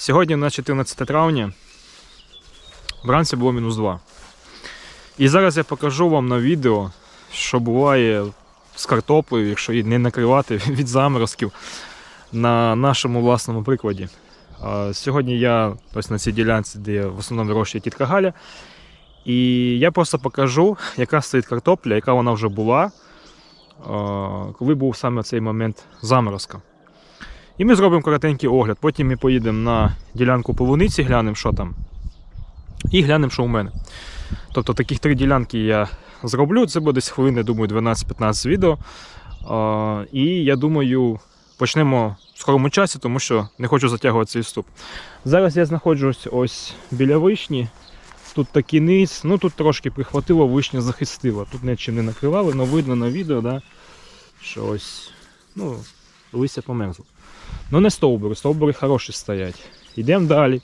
Сьогодні у нас 14 травня. Вранці було мінус 2. І зараз я покажу вам на відео, що буває з картоплею, якщо її не накривати від заморозків на нашому власному прикладі. Сьогодні я ось на цій ділянці, де в основному вирощує тітка Галя. І я просто покажу, яка стоїть картопля, яка вона вже була, коли був саме цей момент заморозка. І ми зробимо коротенький огляд. Потім ми поїдемо на ділянку полуниці, глянемо, що там. І глянемо, що у мене. Тобто таких три ділянки я зроблю. Це буде десь хвилини, думаю, 12-15 відео. І я думаю, почнемо в скорому часі, тому що не хочу затягувати цей вступ. Зараз я знаходжусь ось біля вишні. Тут такий низ, ну тут трошки прихватило, вишня захистила. Тут нічим не накривали, але видно на відео, да, що ось ну, листя померзло. Ну не стовбури, стовбури хороші стоять. Йдемо далі.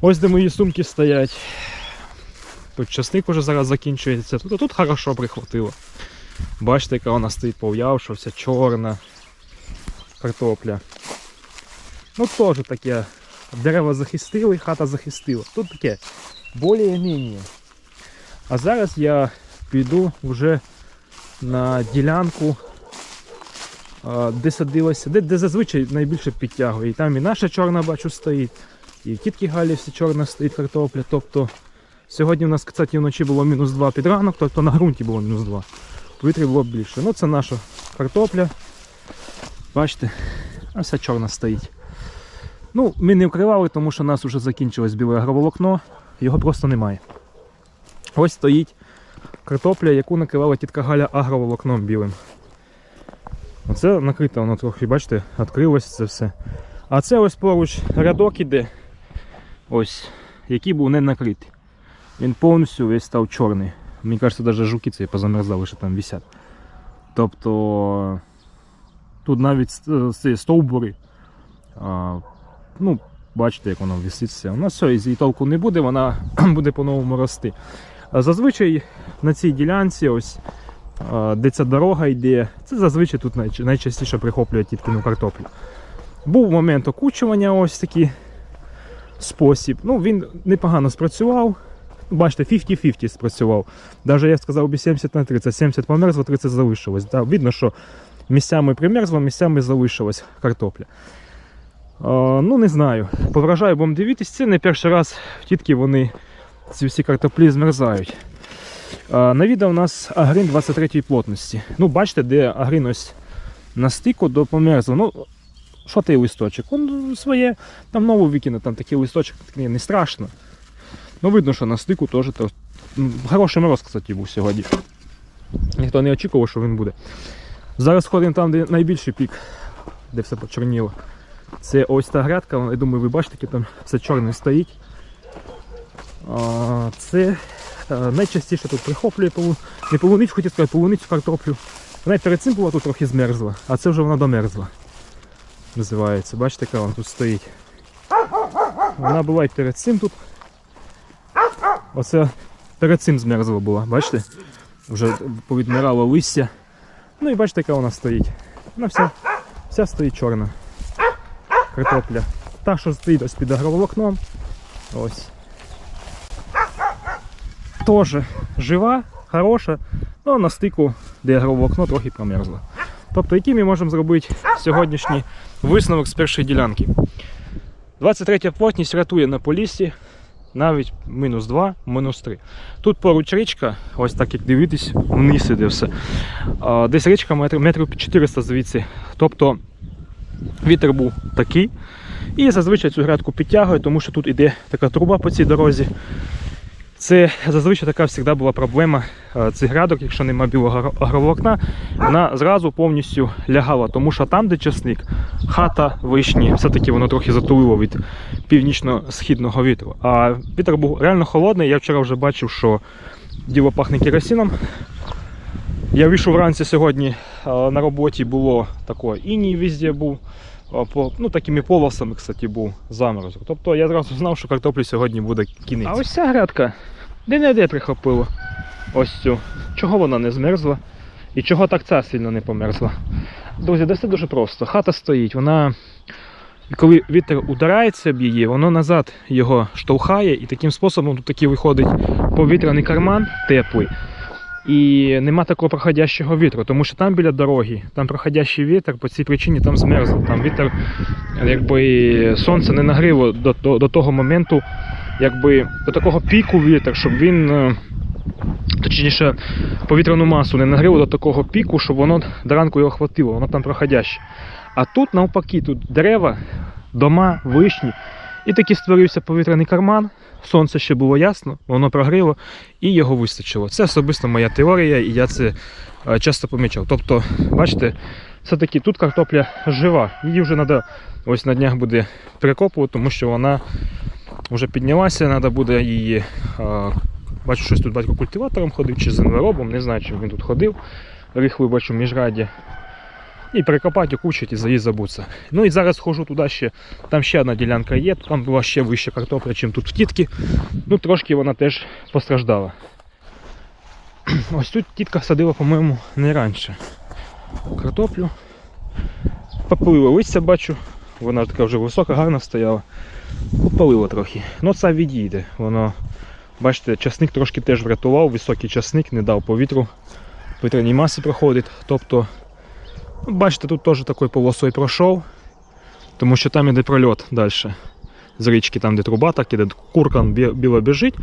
Ось де мої сумки стоять. Тут часник уже зараз закінчується. Тут, тут хорошо прихватило. Бачите, яка вона стоїть пов'явши, чорна картопля. Ну теж таке. Дерева захистили, хата захистила. Тут таке більш-менш. А зараз я піду вже на ділянку, де садилося, де, де зазвичай найбільше підтягує. І там і наша чорна бачу стоїть, і в тітки Галі все чорна стоїть картопля. Тобто сьогодні у нас, кстати, вночі було мінус 2 під ранок, тобто на ґрунті було мінус 2. Повітря було більше. Ну це наша картопля. Бачите, а вся чорна стоїть. Ну, ми не вкривали, тому що у нас вже закінчилось біле агроволокно, його просто немає. Ось стоїть картопля, яку накривала тітка Галя агроволокном білим. Оце накрите воно трохи, бачите, відкрилось це все. А це ось поруч рядок іде, ось, який був не накритий. Він повністю весь став чорний. Мені кажеться, навіть жуки ці позамерзали, що там висять. Тобто тут навіть ці стовбури. А, ну, бачите, як воно висить все. У нас все, із її толку не буде, вона буде по-новому рости. Зазвичай на цій ділянці, ось де ця дорога йде, це зазвичай тут найчастіше прихоплює тіткину картоплю. Був момент окучування, ось такий спосіб. Ну, він непогано спрацював. Бачите, 50-50 спрацював. Навіть я сказав би 70 на 30. 70 померзло, 30 залишилось. Да, видно, що місцями примерзло, місцями залишилась картопля. А, ну, не знаю. По врожаю будемо дивитись. Це не перший раз тітки вони ці всі картоплі змерзають. На відео у нас агрин 23 плотності. Ну, бачите, де агрин ось на стику до померзло. Ну, що той листочок? Он своє, там нову викине, там такий листочок, такий не страшно. Ну, видно, що на стику теж то. Хороший мороз, кстати, був сьогодні. Ніхто не очікував, що він буде. Зараз ходимо там, де найбільший пік, де все почорніло. Це ось та грядка, я думаю, ви бачите, там все чорне стоїть. Це е, найчастіше тут прихоплює полу... не полуницю, хотів сказати, полуницю картоплю. Вона перед цим була тут трохи змерзла, а це вже вона домерзла. Називається. Бачите, яка вона тут стоїть. Вона була і перед цим тут. Оце перед цим змерзла була, бачите? Вже повідмирало листя. Ну і бачите, яка вона стоїть. Вона вся, вся стоїть чорна. Картопля. Та, що стоїть ось під агроволокном. Ось. Тоже жива, хороша, але на стику, де агроволокно, трохи промерзло. Тобто, який ми можемо зробити сьогоднішній висновок з першої ділянки. 23 плотність рятує на полісі навіть мінус 2, мінус 3. Тут поруч річка, ось так як дивитись, вниз іде все. Десь річка метрів, метрів 400 звідси. Тобто вітер був такий. І зазвичай цю грядку підтягує, тому що тут іде така труба по цій дорозі. Це зазвичай така завжди була проблема е, цих грядок, якщо нема білого агро- агроволокна, вона зразу повністю лягала, тому що там, де часник, хата вишні, все-таки воно трохи затулило від північно-східного вітру. А вітер був реально холодний. Я вчора вже бачив, що діло пахне керосином. Я вийшов вранці сьогодні е, на роботі було тако іній везде був. По, ну, такими полосами, кстати, був заморозок. Тобто я зразу знав, що картоплі сьогодні буде кінець. А ось ця грядка де не де прихопило. Ось цю. Чого вона не змерзла? І чого так ця сильно не померзла? Друзі, да все дуже просто. Хата стоїть, вона І коли вітер ударається об її, воно назад його штовхає, і таким способом тут такий виходить повітряний карман теплий. І нема такого проходящого вітру, тому що там біля дороги, там проходящий вітер, по цій причині там змерзло. Там вітер, якби сонце не нагріло до, до, до того моменту, якби до такого піку вітер, щоб він. е, Точніше, повітряну масу не нагріло до такого піку, щоб воно до ранку його хватило, воно там проходяще. А тут навпаки, тут дерева, дома, вишні. І таки створився повітряний карман. Сонце ще було ясно, воно прогріло і його вистачило. Це особисто моя теорія, і я це е, часто помічав. Тобто, бачите, все-таки тут картопля жива. Її вже треба ось на днях буде перекопувати, тому що вона вже піднялася, треба буде її. е, Бачу, щось тут батько культиватором ходив чи землеробом, не знаю, чим він тут ходив. Рихлий бачу міжраді. І перекопати, окучити і заїзд забуться. Ну і зараз ходжу туди ще. Там ще одна ділянка є, там була ще вища картопля, ніж тут в тітки. Ну трошки вона теж постраждала. Ось тут тітка садила, по-моєму, не раніше. Картоплю. Попалила листя, бачу. Вона така вже висока, гарно стояла. Попалила трохи. Ну це відійде. Воно, бачите, часник трошки теж врятував, високий часник, не дав повітру. Повітряній масі проходить. Тобто Ну, Бачите, тут теж такою полосою пройшов, тому що там іде прольот далі. З річки, там, де труба, так іде куркан біло біжить.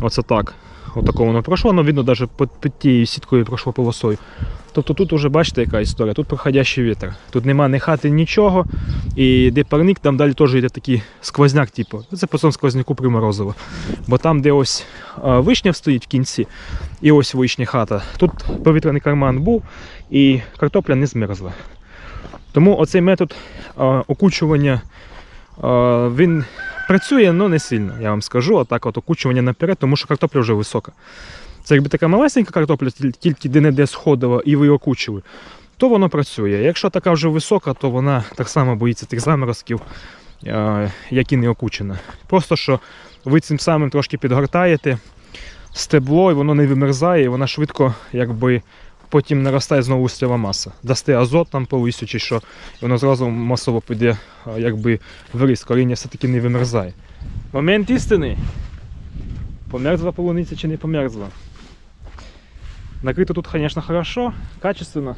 Оце так. Отако воно пройшло, ну видно, навіть під тією сіткою пройшло полосою. Тобто тут вже бачите, яка історія, тут проходящий вітер. Тут нема ні хати, нічого. І де парник, там далі теж йде такий сквозняк, типу. Це по цьому сквозняку приморозило. Бо там, де ось вишня стоїть в кінці, і ось вишня хата, тут повітряний карман був, і картопля не змерзла. Тому оцей метод окучування він працює, але не сильно, я вам скажу. Отак от окучування наперед, тому що картопля вже висока. Це якби така малесенька картопля, тільки де-не-де сходила і ви окучили, то воно працює. Якщо така вже висока, то вона так само боїться тих заморозків, а, як і не окучена. Просто що ви цим самим трошки підгортаєте стебло, і воно не вимерзає, і вона швидко якби потім наростає знову листява маса. Дасте азот там по листю чи що, і воно зразу масово піде якби в ріст. Коріння все-таки не вимерзає. Момент істини. Померзла полуниця чи не померзла? Накрито тут, звісно, хорошо, качественно.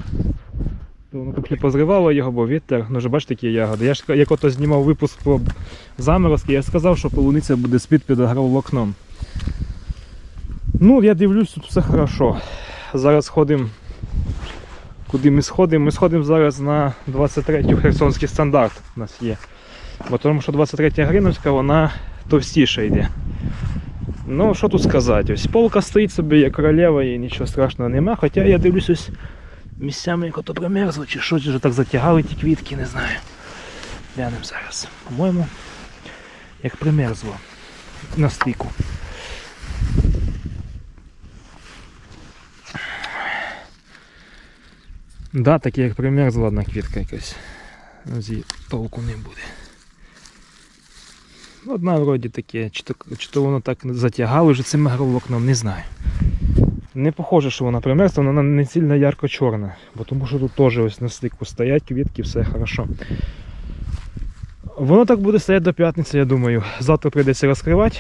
Воно тут не позривало його, бо вітер. Ну вже бачите, які ягоди. Я ж як ото знімав випуск про заморозки, я сказав, що полуниця буде спід під агроволокном. Ну, я дивлюсь, тут все хорошо. Зараз ходимо. Куди ми сходимо? Ми сходимо зараз на 23-ю Херсонський стандарт у нас є. Бо тому що 23 Гриновська, вона товстіша йде. Ну, що тут сказати? Ось полка стоїть собі як королева і нічого страшного нема. Хоча я дивлюсь ось місцями як ото примерзло, чи що, чи вже так затягали ті квітки, не знаю. Глянемо зараз. По-моєму, як примерзло на стику. Да, таке як примерзла одна квітка якась. З її толку не буде. Одна вроді таке, чи то, чи то воно так затягало вже цим агроволокном, не знаю. Не похоже, що вона примерзла, вона не сильно ярко чорна, бо тому що тут теж ось на стику стоять квітки, все хорошо. Воно так буде стояти до п'ятниці, я думаю. Завтра прийдеться розкривати.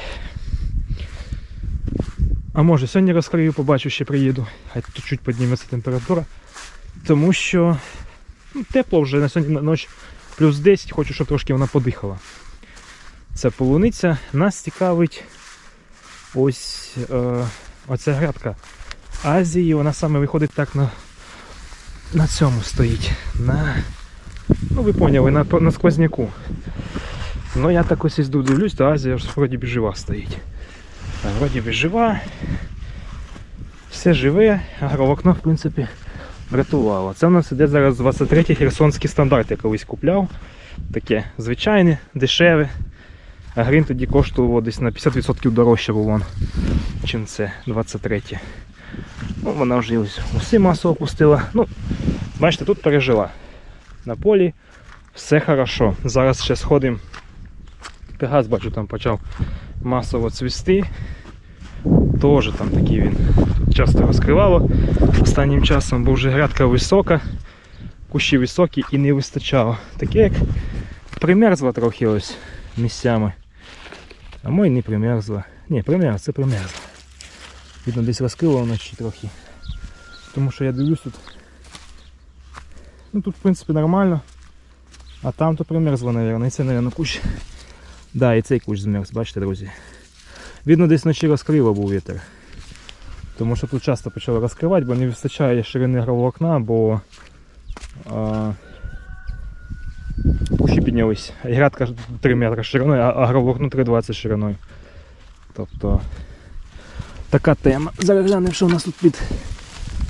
А може сьогодні розкрию, побачу, ще приїду. Хай тут чуть підніметься температура. Тому що ну, тепло вже на сьогодні на ніч плюс 10, хочу, щоб трошки вона подихала. Це полуниця. Нас цікавить ось е, оця грядка Азії. Вона саме виходить так на, на цьому стоїть. На, ну ви поняли, на, на сквозняку. Ну я так ось ізду дивлюсь, то Азія ж вроді би жива стоїть. Вроді би жива. Все живе, агровокно, в принципі, врятувало. Це у нас іде зараз 23-й херсонський стандарт, я колись купляв. Таке звичайне, дешеве. А грін тоді коштував десь на 50% дорожче був он, чим це 23. Ну, вона вже уси масово пустила. Ну, бачите, тут пережила. На полі все хорошо. Зараз ще сходимо. Пегас, бачу, там почав масово цвісти. Теж там такий він часто розкривало останнім часом, бо вже грядка висока, кущі високі і не вистачало. Таке як примерзла трохи ось місцями. А мой не примерзла. Ні, примерзла, це примерзла. Видно, десь розкрила вночі трохи. Тому що я дивлюсь тут. Ну тут в принципі нормально. А там то примерзло, мабуть. І це, мабуть, кущ. Да, і цей кущ змерз, бачите, друзі. Видно, десь вночі розкрило був вітер. Тому що тут часто почало розкривати, бо не вистачає ширини граволокна, бо а, кущі піднялись. Грядка 3 метри шириною, а, а граволокно 3,20 шириною. Тобто така тема. Зараз глянемо, що у нас тут під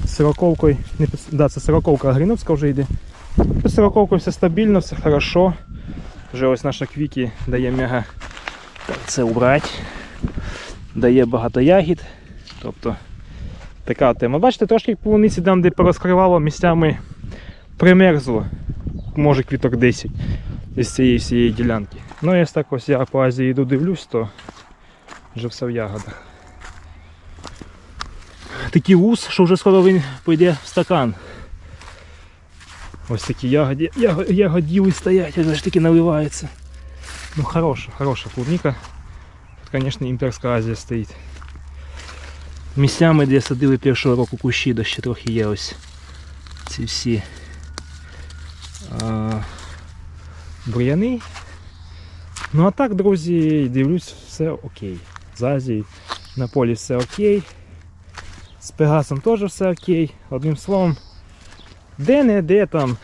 сороковкою. Не під, да, це сороковка Гріновська вже йде. Під сороковкою все стабільно, все хорошо. Вже ось наша квіки дає мега. Це убрати. Дає багато ягід. Тобто така тема. Бачите, трошки полуниці там, де порозкривало місцями примерзло. Може квіток 10 із цієї всієї ділянки. Ну, якщо так ось я по Азії йду дивлюсь, то вже все в ягодах. Такий вуз, що вже скоро він пойде в стакан. Ось такі ягоді, яго- ягоділи стоять, ось ж таки наливаються. Ну хороша, хороша клубника. Тут, звісно, імперська Азія стоїть. Місцями, де садили першого року кущі, де ще трохи є ось ці всі а, бур'яни. Ну а так, друзі, дивлюсь, все окей. З Азії на полі все окей. З Пегасом теж все окей. Одним словом, де-не-де там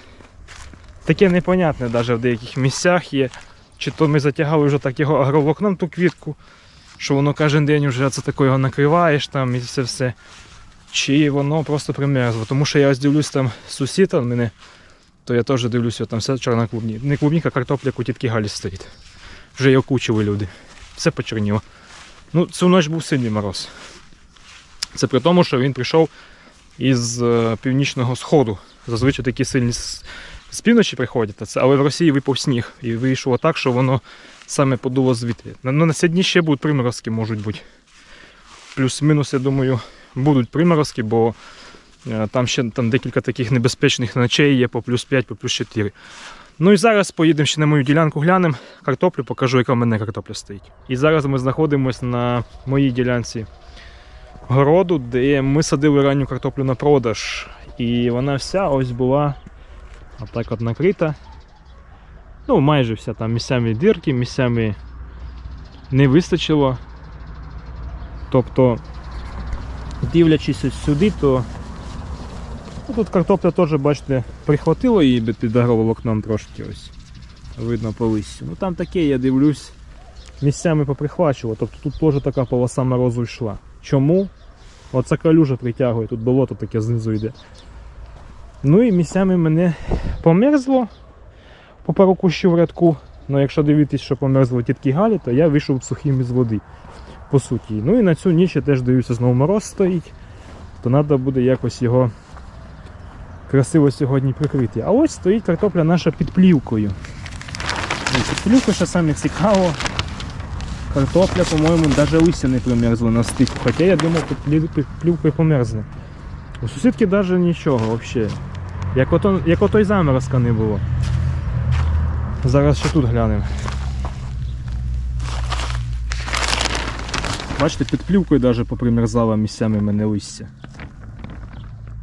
таке непонятне навіть в деяких місцях є. Чи то ми затягали вже так його агроволокном ту квітку, що воно кожен день вже це тако його накриваєш там і все все. Чи воно просто примерзло. Тому що я ось дивлюсь там сусід у мене, то я теж дивлюся, там все чорна клубні. Не клубніка, а картопля, у тітки Галі стоїть. Вже її окучили люди. Все почерніло. Ну, цю ніч був сильний мороз. Це при тому, що він прийшов із е, північного сходу. Зазвичай такі сильні з, півночі приходять, але в Росії випав сніг. І вийшло так, що воно саме подуло звідти. Ну, на ці дні ще будуть приморозки, можуть бути. Плюс-мінус, я думаю, будуть приморозки, бо е, там ще там декілька таких небезпечних ночей є по плюс 5, по плюс 4. Ну і зараз поїдемо ще на мою ділянку, глянемо картоплю, покажу, яка в мене картопля стоїть. І зараз ми знаходимося на моїй ділянці городу, де ми садили ранню картоплю на продаж. І вона вся ось була отак от накрита. Ну, майже вся там місцями дірки, місцями не вистачило. Тобто, дивлячись сюди, то ну, тут картопля теж, бачите, прихватило її під агроволокном трошки ось. Видно по листю. Ну там таке, я дивлюсь, місцями поприхвачувало. Тобто тут теж така полоса морозу йшла. Чому? Оця калюжа притягує, тут болото таке знизу йде. Ну і місцями мене померзло по пару кущів в рядку. Ну якщо дивитись, що померзло тітки Галі, то я вийшов сухим із води. По суті. Ну і на цю ніч я теж дивлюся, знову мороз стоїть, то треба буде якось його красиво сьогодні прикрити. А ось стоїть картопля наша під плівкою. І Під плівкою, що саме цікаво, картопля, по-моєму, навіть листя не примерзло на стику. Хоча я думав, під плівкою померзне. У сусідки навіть нічого взагалі. Як, ото, як отой заморозка не було. Зараз ще тут глянемо. Бачите, під плівкою навіть попримерзало місцями мене листя.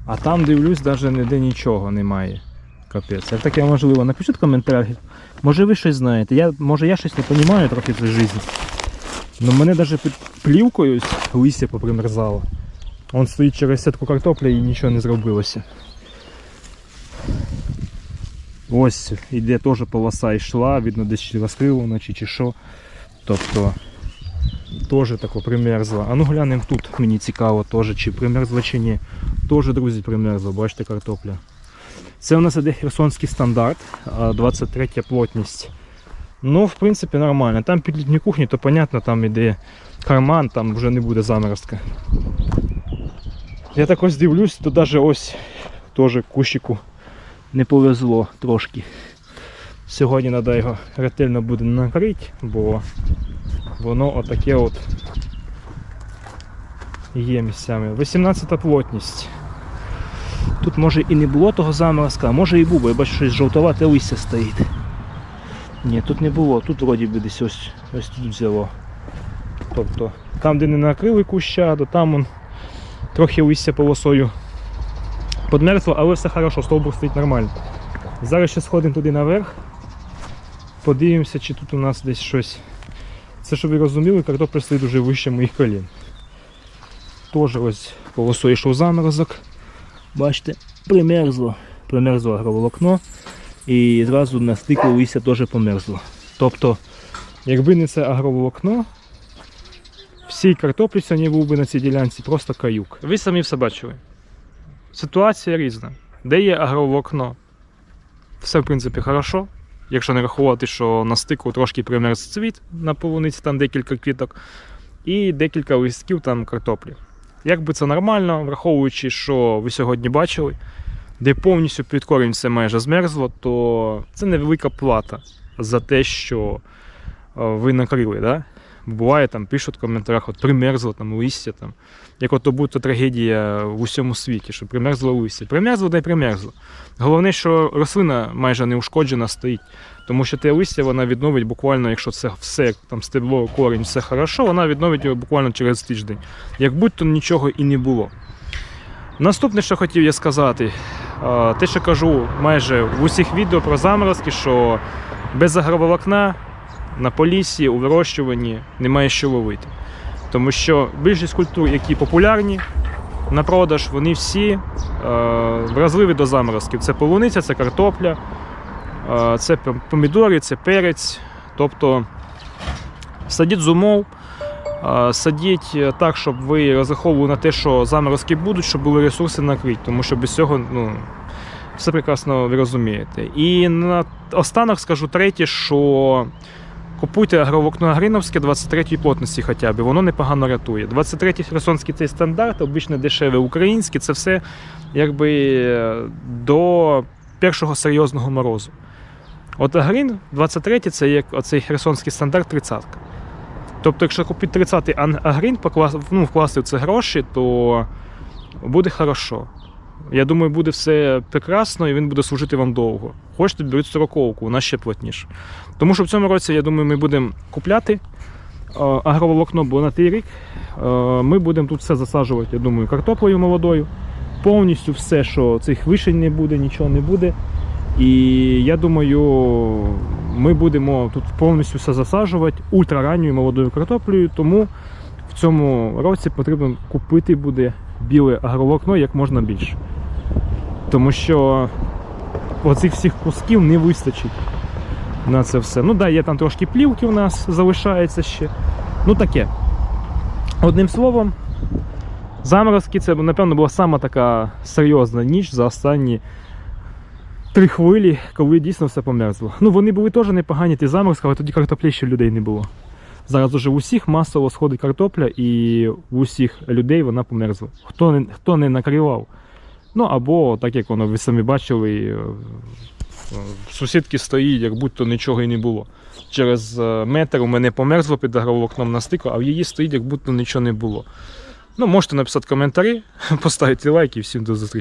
А там дивлюсь, навіть ніде нічого немає. Капець. Як таке можливо? Напишіть в коментарях. Може ви щось знаєте. Я, може я щось не розумію трохи в цій житті. Ну мене навіть під плівкою листя попримерзало. Он стоїть через сітку картопля і нічого не зробилося. Ось іде теж полоса йшла, видно десь розкрило вночі чи що. Тобто теж тако примерзла. А ну глянемо тут, мені цікаво теж, чи примерзла чи ні. Теж, друзі, примерзла, бачите картопля. Це у нас іде херсонський стандарт, 23 плотність. Ну, в принципі, нормально. Там під літню кухню, то понятно, там іде карман, там вже не буде заморозка. Я так ось дивлюсь, то навіть ось теж кущику не повезло трошки. Сьогодні треба його ретельно буде накрити, бо воно отаке от є місцями. 18 плотність. Тут може і не було того заморозка, а може і був, бо я бачу, щось жовтовате листя стоїть. Ні, тут не було, тут вроді би десь ось, ось тут взяло. Тобто там, де не накрили куща, то там он, трохи листя полосою подмерзло, але все хорошо, стовбур стоїть нормально. Зараз ще сходимо туди наверх. Подивимося, чи тут у нас десь щось. Це щоб ви розуміли, картопля стоїть уже вище моїх колін. Теж ось полосою йшов заморозок. Бачите, примерзло. Примерзло агроволокно. І зразу на стику листя теж померзло. Тобто, якби не це агроволокно, всій картоплі сьогодні був би на цій ділянці просто каюк. Ви самі все бачили. Ситуація різна. Де є агроволокно? Все, в принципі, хорошо. Якщо не рахувати, що на стику трошки примерз цвіт на полуниці, там декілька квіток, і декілька листків там картоплі. Якби це нормально, враховуючи, що ви сьогодні бачили, де повністю під корінь все майже змерзло, то це невелика плата за те, що е, ви накрили. Да? Буває, там пишуть в коментарях, от примерзло там листя, там, як ото будь-то трагедія в усьому світі, що примерзло листя. Примерзло, й примерзло. Головне, що рослина майже не ушкоджена стоїть, тому що те листя вона відновить буквально, якщо це все там стебло, корінь, все хорошо, вона відновить його буквально через тиждень. Як будь-то нічого і не було. Наступне, що хотів я сказати, те, що кажу майже в усіх відео про заморозки, що без агроволокна на полісі у вирощуванні немає що ловити. Тому що більшість культур, які популярні на продаж, вони всі е, вразливі до заморозків. Це полуниця, це картопля, е, це помідори, це перець. Тобто садіть з умов, е, садіть е, так, щоб ви розраховували на те, що заморозки будуть, щоб були ресурси накрити, тому що без цього ну, все прекрасно ви розумієте. І на останок скажу третє, що Купуйте агровокно Гриновське 23-ї плотності хоча б, воно непогано рятує. 23-й херсонський цей стандарт, обично дешеве українське, це все якби е, до першого серйозного морозу. От Агрин 23 це як оцей херсонський стандарт 30-ка. Тобто, якщо купити 30-й ан- Агрин, поклас- ну, вкласти в це гроші, то буде хорошо. Я думаю, буде все прекрасно і він буде служити вам довго. Хочете, беріть сороковку, вона ще плотніша. Тому що в цьому році, я думаю, ми будемо купляти е, агроволокно, бо на той рік е, ми будемо тут все засаджувати, я думаю, картоплею молодою. Повністю все, що цих вишень не буде, нічого не буде. І я думаю, ми будемо тут повністю все засаджувати ультраранньою молодою картоплею, тому в цьому році потрібно купити буде біле агроволокно як можна більше. Тому що оцих всіх кусків не вистачить на це все. Ну да, є там трошки плівки у нас залишається ще. Ну таке. Одним словом, заморозки це, напевно, була сама така серйозна ніч за останні три хвилі, коли дійсно все померзло. Ну, вони були теж непогані, ті заморозки, але тоді картоплі ще людей не було. Зараз уже в усіх масово сходить картопля, і в усіх людей вона померзла. Хто не, хто не накривав. Ну або так як воно ви самі бачили, е, в сусідки стоїть, як будь-то нічого і не було. Через е, метр у мене померзло під окном на стику, а в її стоїть, як будь-то нічого не було. Ну, можете написати коментарі, поставити лайк і всім до зустрічі.